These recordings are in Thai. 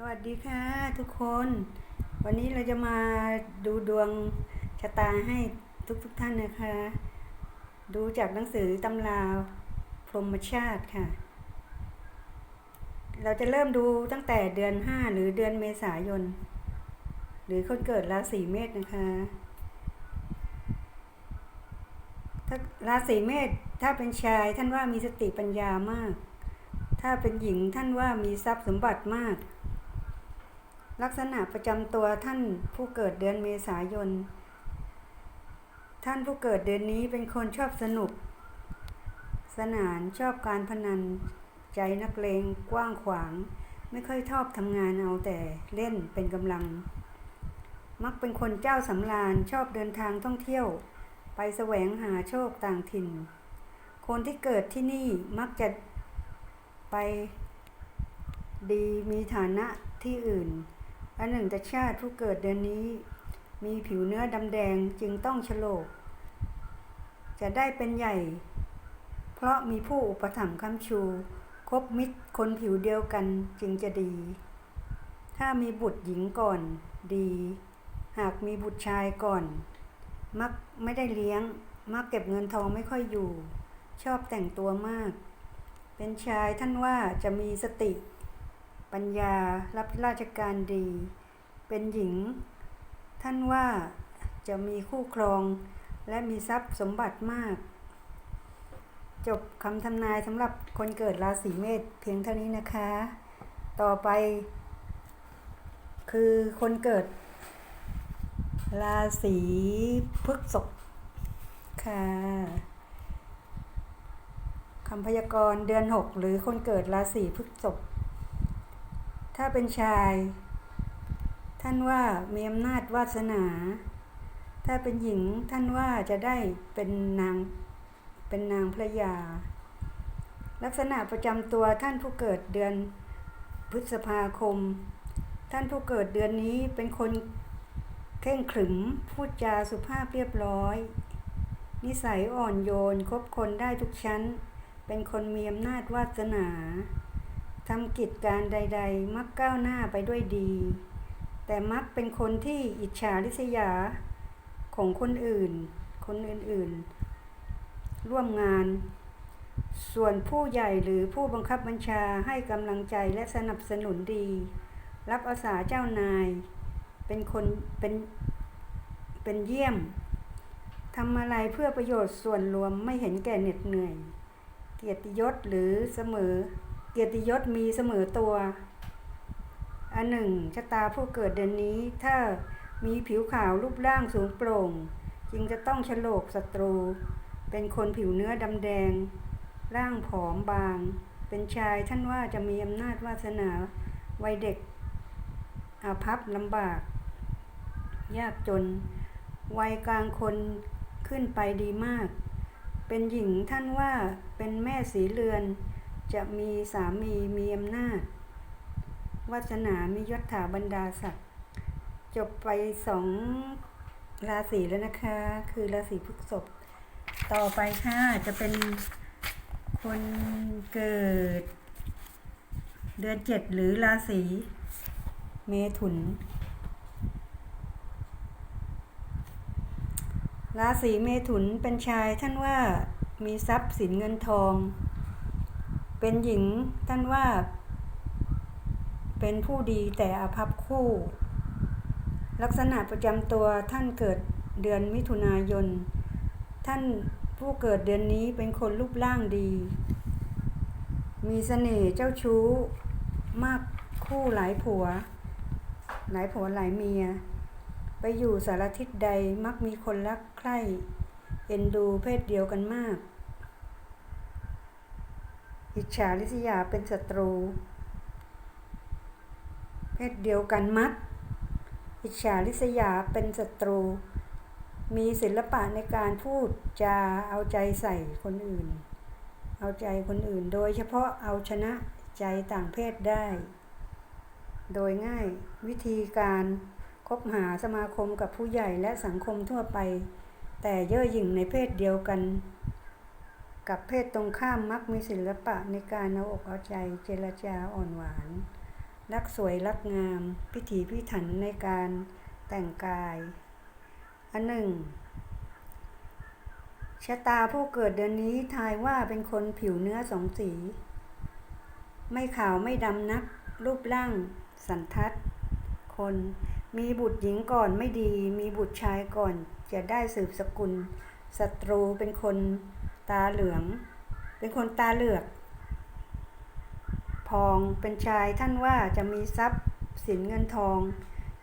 สวัสดีค่ะทุกคน วันนี้เราจะมาดูดวงชะตาให้ทุกทุกๆท่านนะคะ ดูจากหนังสือตำราพรหมชาติค่ะ เราจะเริ่มดูตั้งแต่เดือนห้าหรือเดือนเมษายน หรือคนเกิดราศีเมษนะคะถ้าราศีเมษถ้าเป็นชายท่านว่ามีสติปัญญามาก ถ้าเป็นหญิงท่านว่ามีทรัพย์สมบัติมาก ลักษณะประจำตัวท่านผู้เกิดเดือนเมษายน ท่านผู้เกิดเดือนนี้เป็นคนชอบสนุก สนานชอบการพนัน ใจนักเลงกว้างขวาง ไม่ค่อยชอบทำงานเอาแต่เล่นเป็นกำลัง มักเป็นคนเจ้าสำราญชอบเดินทางท่องเที่ยว ไปแสวงหาโชคต่างถิ่น คนที่เกิดที่นี่มักจะไปดีมีฐานะที่อื่น อันหนึ่งแต่ชาติผู้เกิดเดือนนี้ มีผิวเนื้อดำแดงจึงต้องฉโลก จะได้เป็นใหญ่ เพราะมีผู้อุปถัมภ์ค้ำชู คบมิตรคนผิวเดียวกันจึงจะดี ถ้ามีบุตรหญิงก่อนดี หากมีบุตรชายก่อน มักไม่ได้เลี้ยง มักเก็บเงินทองไม่ค่อยอยู่ ชอบแต่งตัวมาก เป็นชายท่านว่าจะมีสติปัญญารับราชการดี เป็นหญิง ท่านว่าจะมีคู่ครองและมีทรัพย์สมบัติมาก จบคำทำนายสำหรับคนเกิดราศีเมษเพียงเท่านี้นะคะ ต่อไป คือคนเกิด ราศีพฤษภค่ะคำพยากรณ์เดือนหกหรือคนเกิดราศีพฤษภถ้าเป็นชาย ท่านว่ามีอำนาจวาสนา ถ้าเป็นหญิงท่านว่าจะได้เป็นนางเป็นนางพระยา ลักษณะประจำตัวท่านผู้เกิดเดือนพฤษภาคม ท่านผู้เกิดเดือนนี้เป็นคนเข่งขรึมพูดจาสุภาพเรียบร้อย นิสัยอ่อนโยนคบคนได้ทุกชั้น เป็นคนมีอำนาจวาสนาทำกิจการใด ๆ มักก้าวหน้าไปด้วยดี แต่มักเป็นคนที่อิจฉาริษยาของคนอื่น คนอื่นๆ ร่วมงาน ส่วนผู้ใหญ่หรือผู้บังคับบัญชาให้กำลังใจและสนับสนุนดี รับอาสาเจ้านาย เป็นคนเป็นเป็นเยี่ยมทำอะไรเพื่อประโยชน์ส่วนรวมไม่เห็นแก่เหน็ดเหนื่อย เกียรติยศหรือเสมอ เกียรติยศมีเสมอตัว อันหนึ่งชะตาผู้เกิดเดือนนี้ถ้ามีผิวขาวรูปร่างสูงโปร่ง จึงจะต้องฉลกศัตรู เป็นคนผิวเนื้อดำแดง ร่างผอมบาง เป็นชายท่านว่าจะมีอำนาจวาสนาวัยเด็กอาภัพลำบาก ยากจน วัยกลางคนขึ้นไปดีมาก เป็นหญิงท่านว่าเป็นแม่สีเรือน จะมีสามีมีอำนาจ วาสนามียศถาบรรดาศักดิ์จบไปสองราศีแล้วนะคะ คือราศีพฤษภต่อไปค่ะจะเป็นคนเกิด เดือนเจ็ดหรือราศีเมถุน ราศีเมถุนเป็นชายท่านว่ามีทรัพย์สินเงินทอง เป็นหญิงท่านว่า เป็นผู้ดีแต่อภัพคู่ ลักษณะประจำตัวท่านเกิดเดือนมิถุนายน ท่านผู้เกิดเดือนนี้เป็นคนรูปร่างดี มีเสน่ห์เจ้าชู้ มากคู่หลายผัว หลายผัวหลายเมีย ไปอยู่สารทิศใดมักมีคนรักใคร่เอ็นดูเพศเดียวกันมาก อิจฉาริษยาเป็นศัตรู เพศเดียวกันมักอิจฉาริษยาเป็นศัตรู มีศิลปะในการพูดจาเอาใจใส่คนอื่น เอาใจคนอื่นโดยเฉพาะเอาชนะใจต่างเพศได้ โดยง่ายวิธีการคบหาสมาคมกับผู้ใหญ่และสังคมทั่วไป แต่เย่อหยิ่งในเพศเดียวกัน กับเพศตรงข้ามมักมีศิลปะในการเอาอกเอาใจเจรจาอ่อนหวาน รักสวยรักงาม พิถีพิถันในการแต่งกาย อันหนึ่งชะตาผู้เกิดเดือนนี้ทายว่าเป็นคนผิวเนื้อสองสี ไม่ขาวไม่ดำนัก รูปร่าง สันทัด คน มีบุตรหญิงก่อนไม่ดี มีบุตรชายก่อน จะได้สืบสกุลศัตรูเป็นคนตาเหลือง เป็นคนตาเหลือก พองเป็นชายท่านว่าจะมีทรัพย์สินเงินทอง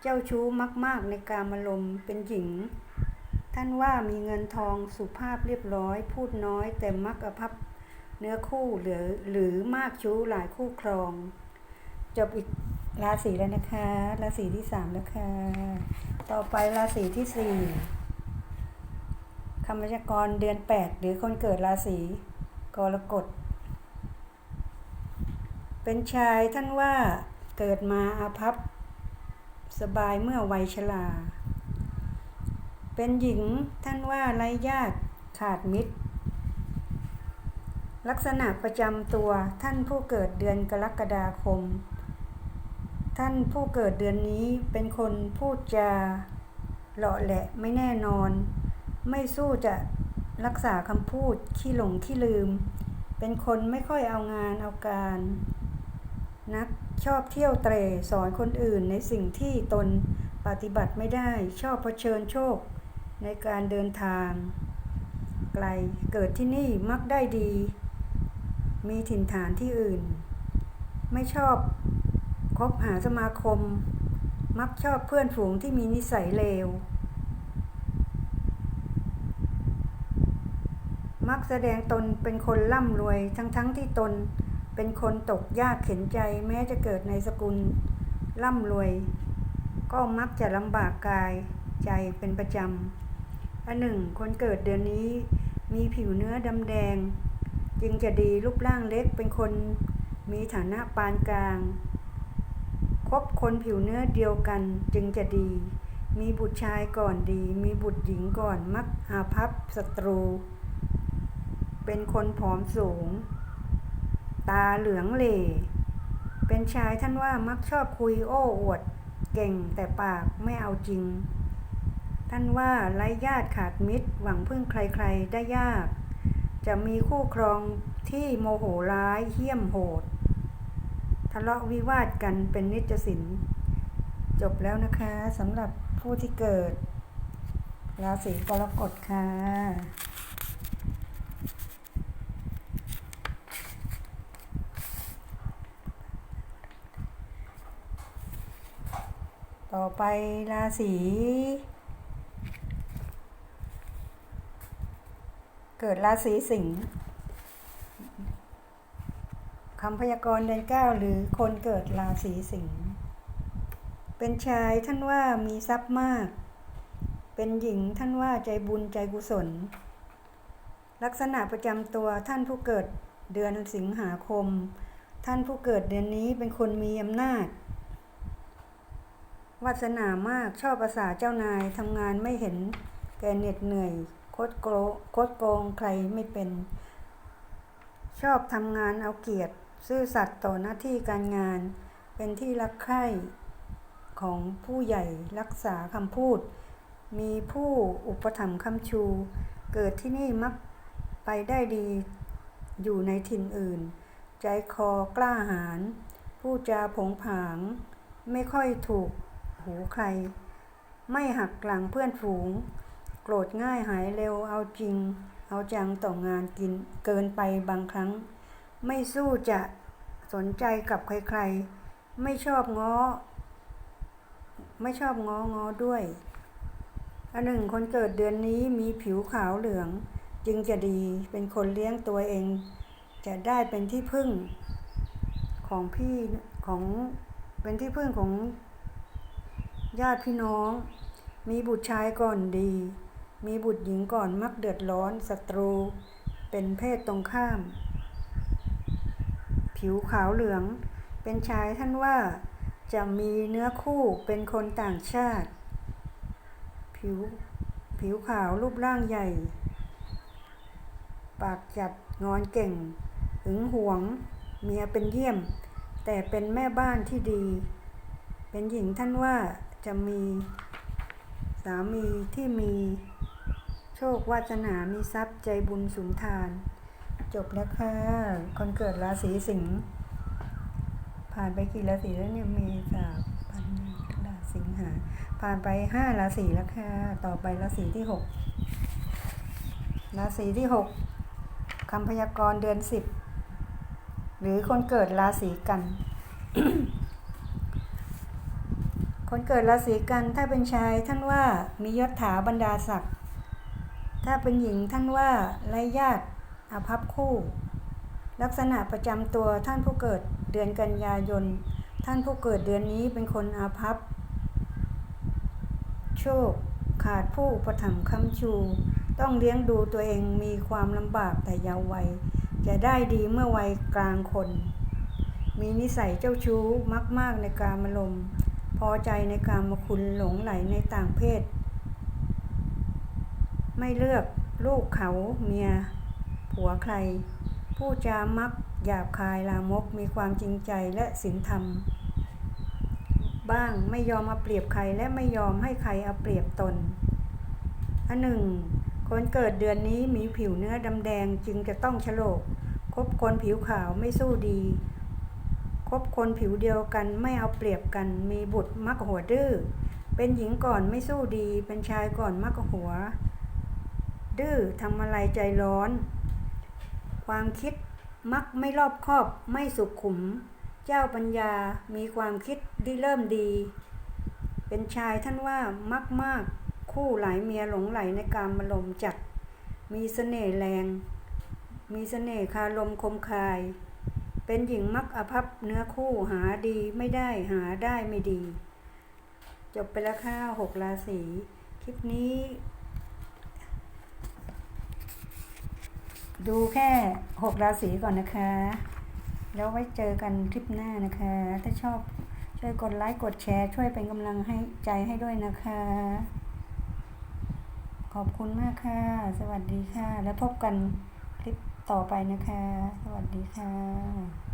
เจ้าชู้มาก ๆ ในการมลมเป็นหญิง ท่านว่ามีเงินทองสุภาพเรียบร้อย พูดน้อยแต่มักอภัพเนื้อคู่หรือหรือมากชู้หลายคู่ครอง จบอีกราศีแล้วนะคะ ราศีที่สามแล้วค่ะ ต่อไปราศีที่สี่คำพยากรเดือนแปดหรือคนเกิดราศีกรกฎ เป็นชายท่านว่าเกิดมาอาภัพ สบายเมื่อวัยชรา เป็นหญิงท่านว่าไร้ญาติขาดมิตร ลักษณะประจำตัวท่านผู้เกิดเดือนกรกฎาคม ท่านผู้เกิดเดือนนี้เป็นคนพูดจาเลาะแหละไม่แน่นอน ไม่สู้จะรักษาคำพูดขี้หลงขี้ลืม เป็นคนไม่ค่อยเอางานเอาการ นักชอบเที่ยวเตร่สอนคนอื่นในสิ่งที่ตนปฏิบัติไม่ได้ชอบเผชิญโชคในการเดินทาง ไกลเกิดที่นี่มักได้ดี มีถิ่นฐานที่อื่น ไม่ชอบคบหาสมาคม มักชอบเพื่อนฝูงที่มีนิสัยเลว มักแสดงตนเป็นคนร่ำรวยทั้งๆทที่ตน เป็นคนตกยากเข็นใจแม้จะเกิดในสกุลร่ำรวย ก็มักจะลำบากกายใจเป็นประจำอันหนึ่ง คนเกิดเดือนนี้มีผิวเนื้อดำแดง จึงจะดีรูปร่างเล็กเป็นคนมีฐานะปานกลาง คบคนผิวเนื้อเดียวกันจึงจะดี มีบุตรชายก่อนดี มีบุตรหญิงก่อนมักอาภัพศัตรู เป็นคนผอมสูง ตาเหลืองเหล่เป็นชายท่านว่ามักชอบคุยโอ้อวด เก่งแต่ปากไม่เอาจริง ท่านว่าไร้ญาติขาดมิตรหวังพึ่งใครๆได้ยาก จะมีคู่ครองที่โมโหร้ายเหี้ยมโหด ทะเลาะวิวาทกันเป็นนิจสิน จบแล้วนะคะสำหรับผู้ที่เกิดราศีกรกฎค่ะ ไปราศี เกิดราศีสิงห์คำพยากรณ์เดือนเก้าหรือคนเกิดราศีสิงห์เป็นชายท่านว่ามีทรัพย์มาก เป็นหญิงท่านว่าใจบุญใจกุศล ลักษณะประจำตัวท่านผู้เกิดเดือนสิงหาคม ท่านผู้เกิดเดือนนี้เป็นคนมีอำนาจ วาสนามากชอบภาษาเจ้านายทำงานไม่เห็นแกเหน็ดเหนื่อย โคดโกงโคดโกงใครไม่เป็น ชอบทำงานเอาเกียรติ ซื่อสัตย์ต่อหน้าที่การงาน เป็นที่รักใคร่ของผู้ใหญ่รักษาคำพูด มีผู้อุปถัมภ์คำชู เกิดที่นี่มักไปได้ดีอยู่ในถิ่นอื่น ใจคอกล้าหาญผู้จาผงผาง ไม่ค่อยถูก หูใคร ไม่หักหลังเพื่อนฝูง โกรธง่ายหายเร็วเอาจริง เอาจังต่องานกินเกินไปบางครั้ง ไม่สู้จะสนใจกับใครๆ ไม่ชอบง้อ ไม่ชอบง้อง้อด้วย อันหนึ่งคนเกิดเดือนนี้มีผิวขาวเหลือง จึงจะดีเป็นคนเลี้ยงตัวเอง จะได้เป็นที่พึ่งของพี่ของเป็นที่พึ่งของ ญาติพี่น้อง มีบุตรชายก่อนดี มีบุตรหญิงก่อนมักเดือดร้อนศัตรู เป็นเพศตรงข้าม ผิวขาวเหลือง เป็นชายท่านว่าจะมีเนื้อคู่เป็นคนต่างชาติ ผิวผิวขาวรูปร่างใหญ่ ปากจัดงอนเก่ง หึงหวง เมียเป็นเยี่ยม แต่เป็นแม่บ้านที่ดี เป็นหญิงท่านว่า จะมีสามีที่มีโชควาสนามีทรัพย์ใจบุญสุนทาน จบแล้วค่ะ คนเกิดราศีสิงห์ผ่านไปกี่ราศีแล้วเนี่ยเมษาพันธ์ราสิงหาผ่านไปห้าราศีแล้วค่ะ ต่อไปราศีที่หกราศีที่หกคำพยากรณ์เดือนสิบหรือคนเกิดราศีกัน คนเกิดราศีกันถ้าเป็นชายท่านว่ามียศถาบรรดาศักดิ์ถ้าเป็นหญิงท่านว่าไรญาติอาภัพคู่ ลักษณะประจำตัวท่านผู้เกิดเดือนกันยายน ท่านผู้เกิดเดือนนี้เป็นคนอาภัพ โชค ขาดผู้อุประถัมภ์ค้ำชู ต้องเลี้ยงดูตัวเองมีความลำบากแต่ยาววัย จะได้ดีเมื่อวัยกลางคน มีนิสัยเจ้าชู้มากๆในการมลมณ์ พอใจในการมาคุณหลงไหลในต่างเพศ ไม่เลือกลูกเขาเมีย ผัวใคร ผู้จามักหยาบคายลามกมีความจริงใจและศีลธรรม บ้างไม่ยอมเอาเปรียบใครและไม่ยอมให้ใครเอาเปรียบตนอันหนึ่งคนเกิดเดือนนี้มีผิวเนื้อดำแดงจึงจะต้องฉลกคบคนผิวขาวไม่สู้ดี คบคนผิวเดียวกันไม่เอาเปรียบกัน มีบุตรมักหัวดื้อ เป็นหญิงก่อนไม่สู้ดี เป็นชายก่อนมักหัว ดื้อทำอะไรใจร้อน ความคิดมักไม่รอบคอบไม่สุขุม เจ้าปัญญามีความคิดดีเริ่มดี เป็นชายท่านว่ามักมาก คู่หลายเมียหลงไหลในการมลมจัด มีเสน่ห์แรง มีเสน่ห์คารมคมคาย เป็นหญิงมักอภัพเนื้อคู่หาดีไม่ได้หาได้ไม่ดี จบไปแล้วค่ะหกราศีคลิปนี้ ดูแค่หกราศีก่อนนะคะ แล้วไว้เจอกันคลิปหน้านะคะ ถ้าชอบช่วยกดไลค์กดแชร์ ช่วยเป็นกำลังให้ใจให้ด้วยนะคะ ขอบคุณมากค่ะ สวัสดีค่ะ แล้วพบกัน ต่อไปนะคะ สวัสดีค่ะ